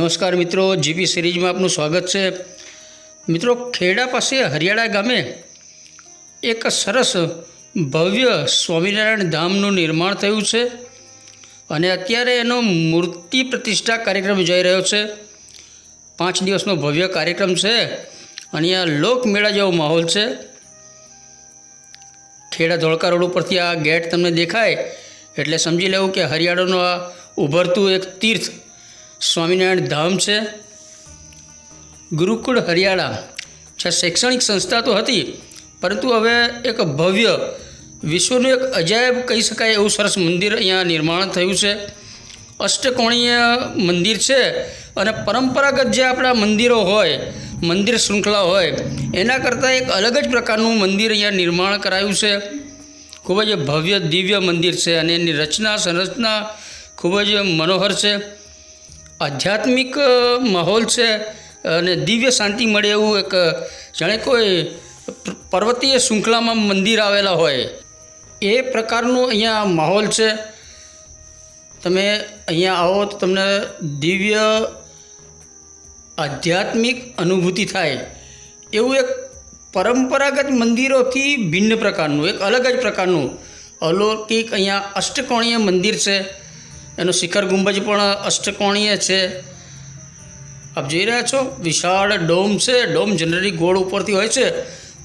નમસ્કાર મિત્રો જીપી સિરીઝમાં આપનું સ્વાગત છે. મિત્રો, ખેડા પાસે હરિયાળા ગામે એક સરસ ભવ્ય સ્વામિનારાયણ ધામનું નિર્માણ થયું છે અને અત્યારે એનો મૂર્તિ પ્રતિષ્ઠા કાર્યક્રમ જઈ રહ્યો છે. પાંચ દિવસનો ભવ્ય કાર્યક્રમ છે અને અહીંયા લોકમેળા જેવો માહોલ છે. ખેડા ધોળકા રોડ ઉપરથી આ ગેટ તમને દેખાય એટલે સમજી લેવું કે હરિયાળાનું આ ઉભરતું એક તીર્થ સ્વામિનારાયણ ધામ છે. ગુરુકુળ હરિયાળા જે શૈક્ષણિક સંસ્થા તો હતી, પરંતુ હવે એક ભવ્ય, વિશ્વનું એક અજાયબ કહી શકાય એવું સરસ મંદિર અહીંયા નિર્માણ થયું છે. અષ્ટકોણીય મંદિર છે અને પરંપરાગત જે આપણા મંદિરો હોય, મંદિર શૃંખલા હોય, એના કરતાં એક અલગ જ પ્રકારનું મંદિર અહીંયા નિર્માણ કરાયું છે. ખૂબ જ ભવ્ય દિવ્ય મંદિર છે અને એની રચના, સંરચના ખૂબ જ મનોહર છે. આધ્યાત્મિક માહોલ છે અને દિવ્ય શાંતિ મળે એવું એક જાણે કોઈ પર્વતીય શૃંખલામાં મંદિર આવેલા હોય. એ પ્રકારનું અહીંયા માહોલ છે. તમે અહીંયા આવો તો તમને દિવ્ય, આધ્યાત્મિક અનુભૂતિ થાય. એવું એક પરંપરાગત મંદિરોથી ભિન્ન પ્રકારનું, એક અલગ જ પ્રકારનું અલૌકિક અહીંયા અષ્ટકોણીય મંદિર છે. એનો શિખર ગુંબજ પણ અષ્ટકોણીય છે. આપ જોઈ રહ્યા છો, વિશાળ ડોમ છે. ડોમ જનરલી ગોળ ઉપરથી હોય છે,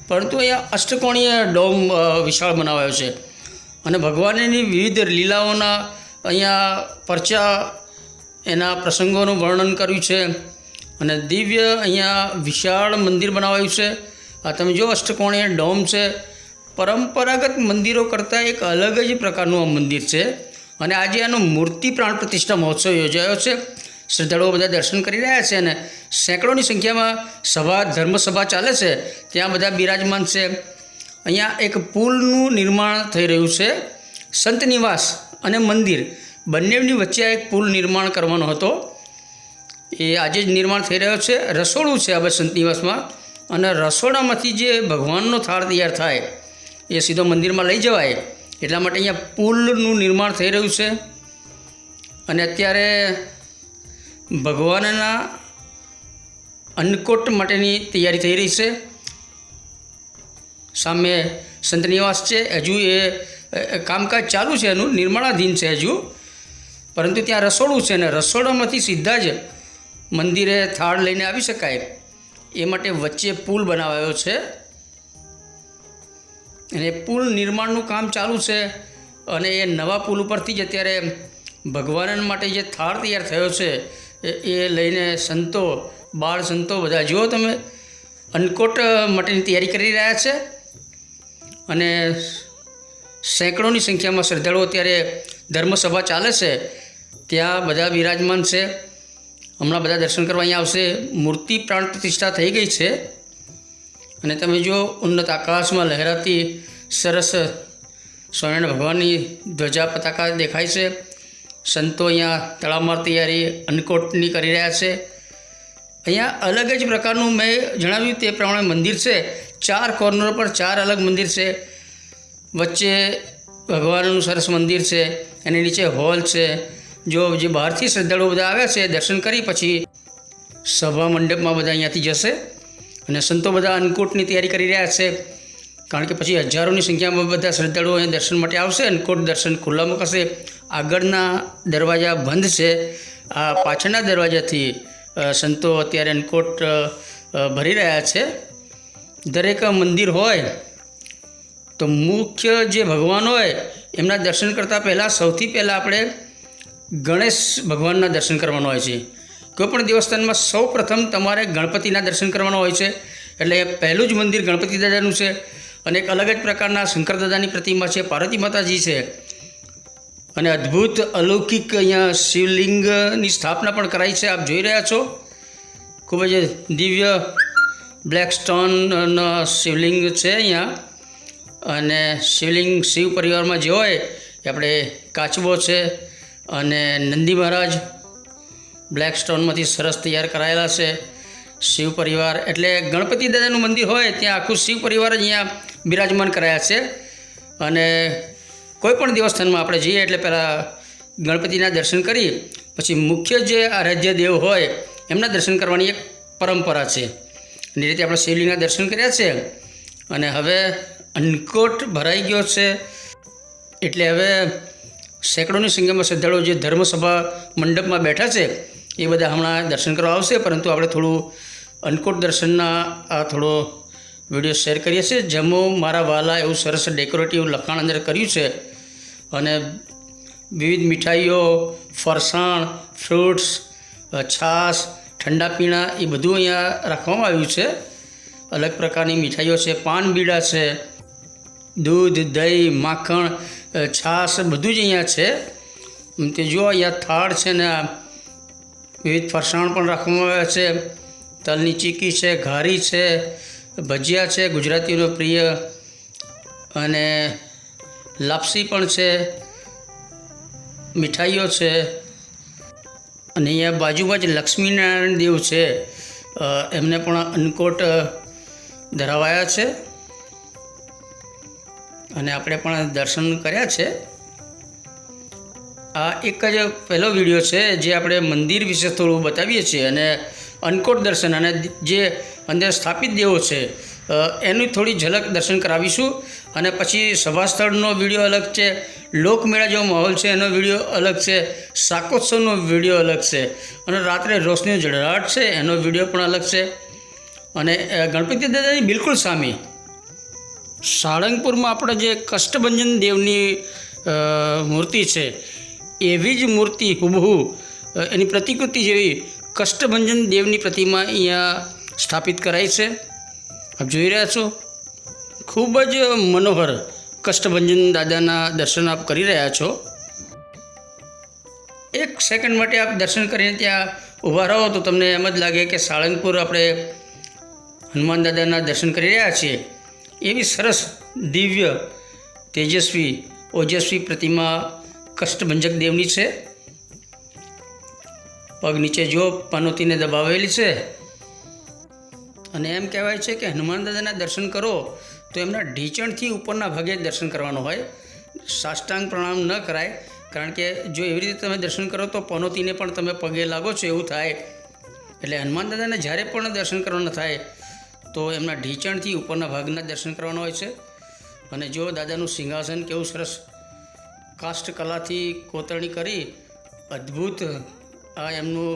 પરંતુ અહીંયા અષ્ટકોણીય ડોમ વિશાળ બનાવાયો છે. અને ભગવાનની વિવિધ લીલાઓના અહીંયા પરચા એના પ્રસંગોનું વર્ણન કર્યું છે. અને દિવ્ય અહીંયા વિશાળ મંદિર બનાવાયું છે. આ તમે જો અષ્ટકોણીય ડોમ છે, પરંપરાગત મંદિરો કરતાં એક અલગ જ પ્રકારનું આ મંદિર છે. અને આજે આનો મૂર્તિ પ્રાણ પ્રતિષ્ઠા મહોત્સવ યોજાયો છે. શ્રદ્ધાળુઓ બધા દર્શન કરી રહ્યા છે અને સેંકડોની સંખ્યામાં સભા, ધર્મસભા ચાલે છે. ત્યાં બધા બિરાજમાન છે. અહીંયા એક પુલનું નિર્માણ થઈ રહ્યું છે. સંત નિવાસ અને મંદિર બંનેની વચ્ચે એક પુલ નિર્માણ કરવાનો હતો. એ આજે જ નિર્માણ થઈ રહ્યો છે. રસોડું છે હવે સંત નિવાસમાં અને રસોડામાંથી જે ભગવાનનો થાળ તૈયાર થાય એ સીધો મંદિરમાં લઈ જવાય. એટલા માટે અહીંયા પુલનું નિર્માણ થઈ રહ્યું છે. અને અત્યારે ભગવાનના અન્નકોટ માટેની તૈયારી થઈ રહી છે. સામે સંત નિવાસ છે. હજુ એ કામકાજ ચાલુ છે એનું, નિર્માણાધીન છે હજુ. પરંતુ ત્યાં રસોડું છે ને રસોડામાંથી સીધા જ મંદિરે થાળ લઈને આવી શકાય. એ માટે વચ્ચે પુલ બનાવાયો છે. અને પુલ નિર્માણનું કામ ચાલુ છે અને એ નવા પુલ ઉપરથી જ અત્યારે ભગવાન માટે જે થાળ તૈયાર થયો છે એ- લઈને સંતો, બાળ સંતો બધા, જુઓ તમે, અન્નકોટ માટેની તૈયારી કરી રહ્યા છે અને સેંકડોની સંખ્યામાં શ્રદ્ધાળુઓ અત્યારે ધર્મસભા ચાલે છે. ત્યાં બધા બિરાજમાન છે. હમણાં બધા દર્શન કરવા અહીંયા આવશે. મૂર્તિ પ્રાણ પ્રતિષ્ઠા થઈ ગઈ છે. અને તમે જો ઉન્નત આકાશમાં લહેરાતી સરસ સ્વામિનારાયણ ભગવાનની ધ્વજા પતાકા દેખાય છે. સંતો અહીંયા તળાવમાં તૈયારી અન્નકોટની કરી રહ્યા છે. અહીંયા અલગ જ પ્રકારનું મેં જણાવ્યું તે પ્રમાણે મંદિર છે. ચાર કોર્નર પર ચાર અલગ મંદિર છે. વચ્ચે ભગવાનનું સરસ મંદિર છે. એની નીચે હોલ છે. જો જે બહારથી શ્રદ્ધાળુઓ બધા આવ્યા છે, દર્શન કરી પછી સભા મંડપમાં બધા અહીંયાથી જશે. અને સંતો બધા અન્નકૂટની તૈયારી કરી રહ્યા છે. કારણ કે પછી હજારોની સંખ્યામાં બધા શ્રદ્ધાળુઓ અહીંયા દર્શન માટે આવશે. અન્નકૂટ દર્શન ખુલ્લા મૂકાશે આગળના દરવાજા બંધ છે. આ પાછળના દરવાજાથી સંતો અત્યારે અન્નકૂટ ભરી રહ્યા છે. દરેક મંદિર હોય, તો મુખ્ય જે ભગવાન હોય, એમના દર્શન કરતાં પહેલાં સૌથી પહેલાં આપણે ગણેશ ભગવાનના દર્શન કરવાના હોય છે. કોઈ પણ દેવસ્થાનમાં સૌ પ્રથમ તમારે ગણપતિના દર્શન કરવાના હોય છે. એટલે પહેલું જ મંદિર ગણપતિ દાદાનું છે અને એક અલગ જ પ્રકારના શંકર દાદાની પ્રતિમા છે, પાર્વતી માતાજી છે. અને અદ્ભુત અલૌકિક અહીંયા શિવલિંગની સ્થાપના પણ કરાઈ છે, આપ જોઈ રહ્યા છો. ખૂબ જ દિવ્ય બ્લેક સ્ટોન શિવલિંગ છે અહીંયા. અને શિવલિંગ શિવ પરિવારમાં જે હોય આપણે કાચબો છે અને નંદી મહારાજ બ્લેક સ્ટોનમાંથી સરસ તૈયાર કરાયેલા છે. શિવ પરિવાર એટલે ગણપતિ દાદાનું મંદિર હોય ત્યાં આખું શિવ પરિવાર જ અહીંયા બિરાજમાન કરાયા છે. અને કોઈ પણ દેવસ્થાનમાં આપણે જઈએ એટલે પહેલાં ગણપતિના દર્શન કરી, પછી મુખ્ય જે આરાધ્ય દેવ હોય એમના દર્શન કરવાની એક પરંપરા છે. એ રીતે આપણે શિવલિંગના દર્શન કર્યા છે. અને હવે અન્નકોટ ભરાઈ ગયો છે. એટલે હવે સેંકડોની સંખ્યામાં શ્રદ્ધાળુઓ જે ધર્મસભા મંડપમાં બેઠા છે એ બધા હમણાં દર્શન કરવા આવશે, પરંતુ આપણે થોડું અન્નકૂટ દર્શનના, આ થોડો વીડિયો શેર કરીએ છીએ. જમો મારા વાલા એવું સરસ ડેકોરેટિવ લખાણ અંદર કર્યું છે અને વિવિધ મીઠાઈઓ, ફરસાણ, ફ્રૂટ્સ છાશ, ઠંડા પીણા એ બધું અહીંયા રાખવામાં આવ્યું છે. અલગ પ્રકારની મીઠાઈઓ છે, પાન બીડા છે, દૂધ, દહીં, માખણ છાશ બધું જ અહીંયા છે. તે જુઓ અહીંયા થાળ છે ને આ વિવિધ ફરસાણ પણ રાખવામાં આવ્યા છે. તલની ચીકી છે, ઘારી છે, ભજીયા છે ગુજરાતીઓનો પ્રિય અને લાપસી પણ છે, મીઠાઈઓ છે. અને અહીંયા બાજુમાં જ લક્ષ્મીનારાયણ દેવ છે. એમને પણ અન્નકોટ ધરાવાયા છે. અને આપણે પણ દર્શન કર્યા છે. આ એક જ પહેલો વીડિયો છે જે આપણે મંદિર વિશે થોડું બતાવીએ છીએ અને અન્નકોટ દર્શન અને જે અંદર સ્થાપિત દેવો છે એનું થોડી ઝલક દર્શન કરાવીશું. અને પછી સભા સ્થળનો વીડિયો અલગ છે, લોકમેળા જેવો માહોલ છે, એનો વીડિયો અલગ છે, શાકોત્સવનો વીડિયો અલગ છે અને રાત્રે રોશની જળહળાટ છે, એનો વીડિયો પણ અલગ છે. અને ગણપતિ દાદાની બિલકુલ સામે. સાળંગપુરમાં આપણે જે કષ્ટભંજન દેવની મૂર્તિ છે એવી જ મૂર્તિ હુબહુ એની પ્રતિકૃતિ જેવી કષ્ટભંજન દેવની પ્રતિમા અહીંયા સ્થાપિત કરાઈ છે. આપ જોઈ રહ્યા છો, ખૂબ જ મનોહર કષ્ટભંજન દાદાના દર્શન આપ કરી રહ્યા છો. એક સેકન્ડ માટે આપ દર્શન કરીને ત્યાં ઊભા રહો તો તમને એમ જ લાગે કે સાળંગપુર આપણે હનુમાન દાદાના દર્શન કરી રહ્યા છીએ. એવી સરસ દિવ્ય, તેજસ્વી, ઓજસ્વી પ્રતિમા કષ્ટભંજક દેવની છે. પગ નીચે જો પનોતીને દબાવેલી છે. અને એમ કહેવાય છે કે હનુમાન દાદાના દર્શન કરો તો એમના ઢીચણથી ઉપરના ભાગે દર્શન કરવાનું હોય. સાષ્ટાંગ પ્રણામ ન કરાય, કારણ કે જો એવી રીતે તમે દર્શન કરો તો પનોતીને પણ તમે પગે લાગો છો એવું થાય. એટલે હનુમાન દાદાને જ્યારે પણ દર્શન કરવાના થાય, તો એમના ઢીચણથી ઉપરના ભાગના દર્શન કરવાના હોય છે. અને જો દાદાનું સિંહાસન કેવું સરસ કાષ્ટ કલાથી કોતરણી કરી અદ્ભુત આ એમનું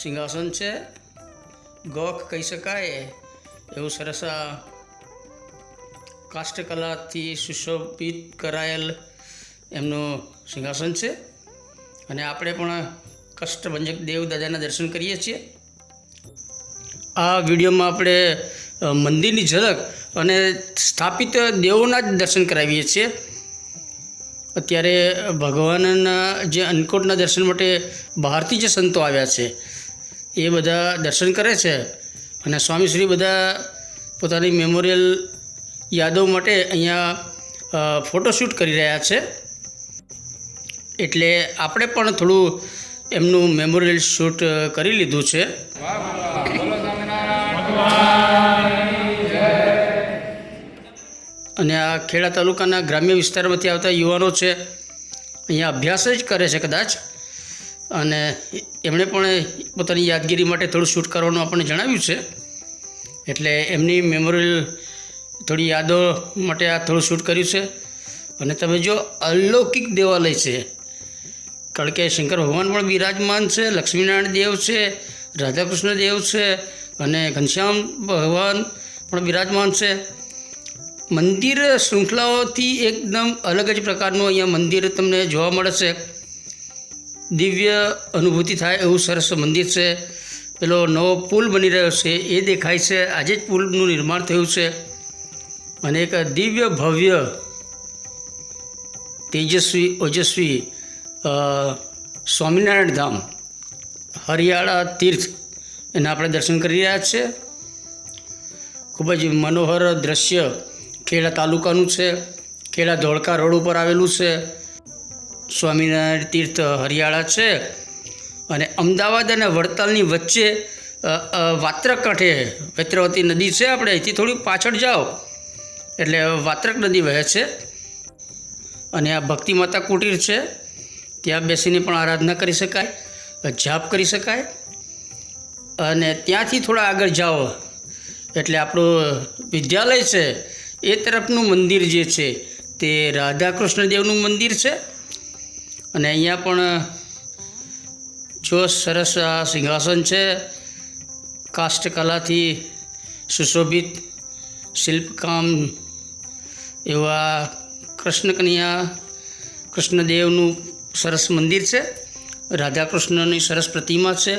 સિંહાસન છે. ગોખ કહી શકાય, એવું સરસ આ કાષ્ટકલાથી સુશોભિત કરાયેલ એમનું સિંહાસન છે. અને આપણે પણ કષ્ટભંજક દેવદાદાના દર્શન કરીએ છીએ. આ વિડીયોમાં આપણે મંદિરની ઝલક અને સ્થાપિત દેવોના જ દર્શન કરાવીએ છીએ. અત્યારે ભગવાનના જે અન્નકોટના દર્શન માટે બહારથી જે સંતો આવ્યા છે, એ બધા દર્શન કરે છે અને સ્વામીશ્રી બધા પોતાની મેમોરિયલ યાદો માટે અહીંયા ફોટોશૂટ કરી રહ્યા છે. એટલે આપણે પણ થોડું એમનું મેમોરિયલ શૂટ કરી લીધું છે. અને આ ખેડા તાલુકાના ગ્રામ્ય વિસ્તારમાંથી આવતા યુવાનો છે, અહીંયા અભ્યાસ જ કરે છે કદાચ. અને એમણે પણ પોતાની યાદગીરી માટે થોડું શૂટ કરવાનું આપણને જણાવ્યું છે. એટલે એમની મેમોરિયલ થોડી યાદો માટે આ થોડું શૂટ કર્યું છે. અને તમે જો અલૌકિક દેવાલય છે, કારણ કે શંકર ભગવાન પણ બિરાજમાન છે, લક્ષ્મીનારાયણ દેવ છે, રાધાકૃષ્ણ દેવ છે, અને ઘનશ્યામ ભગવાન પણ બિરાજમાન છે. મંદિર શૃંખલાઓથી એકદમ અલગ જ પ્રકારનું અહીંયા મંદિર તમને જોવા મળે છે દિવ્ય અનુભૂતિ થાય એવું સરસ મંદિર છે. પેલો નવો પુલ બની રહ્યો છે, એ દેખાય છે. આજે જ પુલનું નિર્માણ થયું છે. અને એક દિવ્ય ભવ્ય તેજસ્વી, ઓજસ્વી સ્વામિનારાયણ ધામ, હરિયાળા તીર્થ, એના આપણે દર્શન કરી રહ્યા છે. ખૂબ જ મનોહર દ્રશ્ય ખેડા તાલુકાનું છે ખેડા ધોળકા રોડ ઉપર આવેલું છે. સ્વામિનારાયણ તીર્થ હરિયાળા છે અને અમદાવાદ અને વડતાલની વચ્ચે વાત્રકાંઠે, વૈત્રવતી નદી છે આપણે, અહીંથી થોડી પાછળ જાઓ. એટલે વાત્રક નદી વહે છે અને આ ભક્તિ માતા કુટીર છે. ત્યાં બેસીને પણ આરાધના કરી શકાય, જાપ કરી શકાય અને ત્યાંથી થોડા આગળ જાઓ. એટલે આપણું વિદ્યાલય છે એ તરફનું મંદિર જે છે તે રાધા કૃષ્ણદેવનું મંદિર છે. અને અહીંયા પણ જો સરસ આ સિંહાસન છે. કાષ્ટકલાથી સુશોભિત શિલ્પકામ એવા કૃષ્ણ કન્યા કૃષ્ણદેવનું સરસ મંદિર છે. રાધા કૃષ્ણની સરસ પ્રતિમા છે.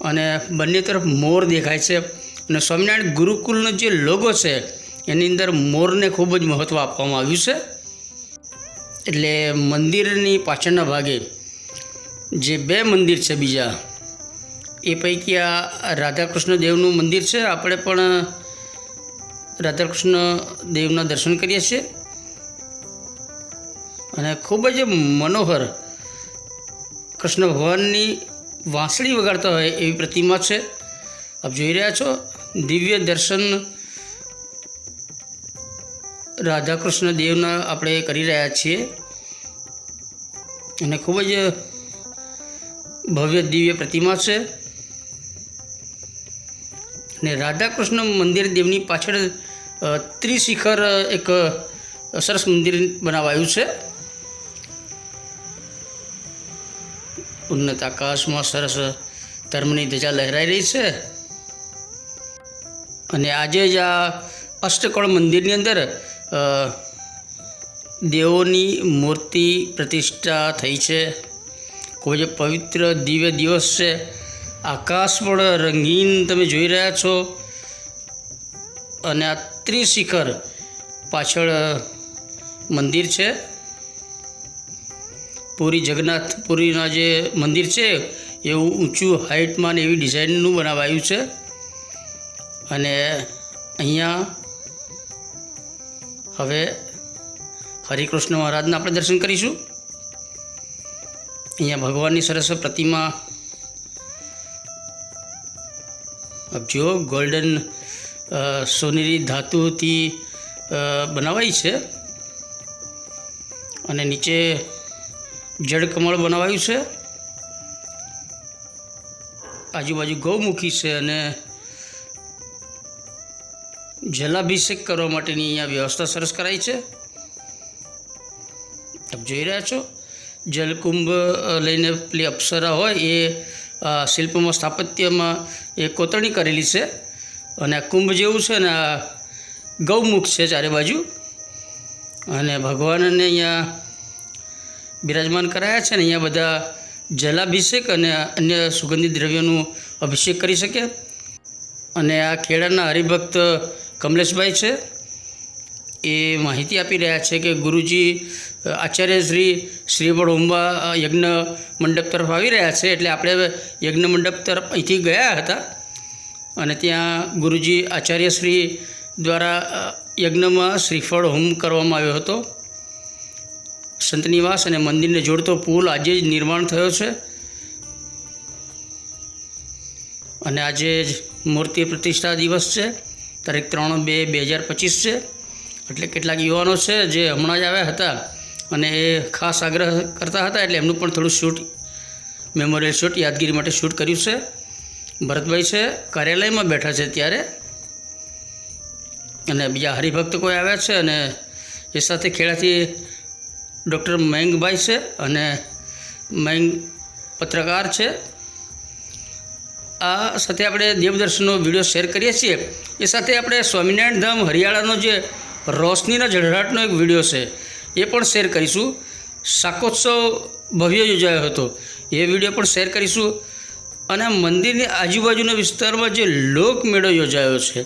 અને બંને તરફ મોર દેખાય છે. અને સ્વામિનારાયણ ગુરુકુલનો જે લોગો છે એની અંદર મોરને ખૂબ જ મહત્ત્વ આપવામાં આવ્યું છે. એટલે મંદિરની પાછળના ભાગે જે બે મંદિર છે બીજા, એ પૈકી આ રાધાકૃષ્ણ દેવનું મંદિર છે. આપણે પણ રાધાકૃષ્ણ દેવના દર્શન કરીએ છીએ. અને ખૂબ જ મનોહર કૃષ્ણ ભગવાનની વાંસળી વગાડતા હોય એવી પ્રતિમા છે. આપ જોઈ રહ્યા છો. દિવ્ય દર્શન રાધાકૃષ્ણ દેવના આપણે કરી રહ્યા છીએ. અને ખૂબ જ ભવ્ય દિવ્ય પ્રતિમા છે. અને રાધાકૃષ્ણ મંદિર દેવની પાછળ ત્રિશિખર એક સરસ મંદિર બનાવાયું છે. ઉન્નત આકાશમાં સરસ ધર્મની ધજા લહેરાઈ રહી છે. અને આજે જ આ અષ્ટકોણ મંદિરની અંદર દેવોની મૂર્તિ પ્રતિષ્ઠા થઈ છે. ખૂબ જ પવિત્ર દિવ્ય દિવસ છે, આકાશ પણ રંગીન તમે જોઈ રહ્યા છો. અને આ ત્રિશિખર પાછળ મંદિર છે. પુરી જગન્નાથ પુરીના જે મંદિર છે એવું ઊંચું હાઇટમાં ને એવી ડિઝાઇનનું બનાવાયું છે. અને અહીંયા હવે હરિકૃષ્ણ મહારાજના આપણે દર્શન કરીશું. અહીંયા ભગવાનની સરસ પ્રતિમા. જુઓ ગોલ્ડન સોનેરી ધાતુથી બનાવાઈ છે. અને નીચે જળકમળ બનાવાયું છે. આજુબાજુ ગૌમુખી છે અને જલાભિષેક કરવા માટેની અહીંયા વ્યવસ્થા સરસ કરાઈ છે. આપ જોઈ રહ્યા છો, જલકુંભ લઈને પેલી અપ્સરા હોય એ શિલ્પમાં સ્થાપત્યમાં એ કોતરણી કરેલી છે અને આ કુંભ જેવું છે ને ગૌમુખ છે ચારે બાજુ. અને ભગવાનને અહીંયા બિરાજમાન કરાયા છે ને અહીંયા બધા જલાભિષેક અને અન્ય સુગંધિત દ્રવ્યોનું અભિષેક કરી શકે. અને આ ખેડાના હરિભક્ત કમલેશભાઈ છે. એ માહિતી આપી રહ્યા છે કે ગુરુજી આચાર્ય શ્રી શ્રીવડ હોંબા યજ્ઞ મંડપ તરફ આવી રહ્યા છે. એટલે આપણે યજ્ઞ મંડપ તરફ અહીંથી ગયા હતા અને ત્યાં ગુરુજી આચાર્ય શ્રી દ્વારા યજ્ઞમાં શ્રીફળ હોમ કરવામાં આવ્યો હતો. સંતનિવાસ અને મંદિરને જોડતો પુલ આજે જ નિર્માણ થયો છે. અને આજે જ મૂર્તિ પ્રતિષ્ઠા દિવસ છે. તારીખ ત્રણ બે બે હજાર પચીસ છે. એટલે કેટલાક યુવાનો છે જે હમણાં જ આવ્યા હતા અને એ ખાસ આગ્રહ કરતા હતા એટલે એમનું પણ થોડું શૂટ, મેમોરિયલ શૂટ, યાદગીરી માટે શૂટ કર્યું છે. ભરતભાઈ છે, કાર્યાલયમાં બેઠા છે ત્યારે અને બીજા હરિભક્ત કોઈ આવ્યા છે અને એ સાથે ખેડાથી ડૉક્ટર મયંકભાઈ છે અને મયંક પત્રકાર છે. આ સાથે આપણે દેવદર્શનનો વીડિયો શેર કરીએ છીએ. એ સાથે આપણે સ્વામિનારાયણ ધામ હરિયાળાનો જે રોશનીના ઝળહળાટનો એક વીડિયો છે, એ પણ શેર કરીશું. શાકોત્સવ ભવ્ય યોજાયો હતો. એ વીડિયો પણ શેર કરીશું. અને મંદિરની આજુબાજુના વિસ્તારમાં જે લોકમેળો યોજાયો છે,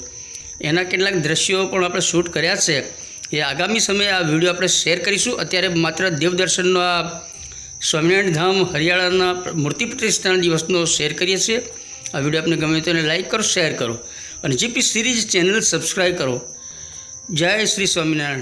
એના કેટલાક દ્રશ્યો પણ આપણે શૂટ કર્યા છે. એ આગામી સમયે આ વીડિયો આપણે શેર કરીશું. અત્યારે માત્ર દેવદર્શનનો આ સ્વામિનારાયણ ધામ હરિયાળાના મૂર્તિ પ્રતિષ્ઠાના દિવસનો શેર કરીએ છીએ. આ વીડિયો આપને ગમે તો એને લાઈક કરો શેર કરો. અને જીપી સિરીઝ ચેનલ સબસ્ક્રાઈબ કરો. જય શ્રી સ્વામિનારાયણ.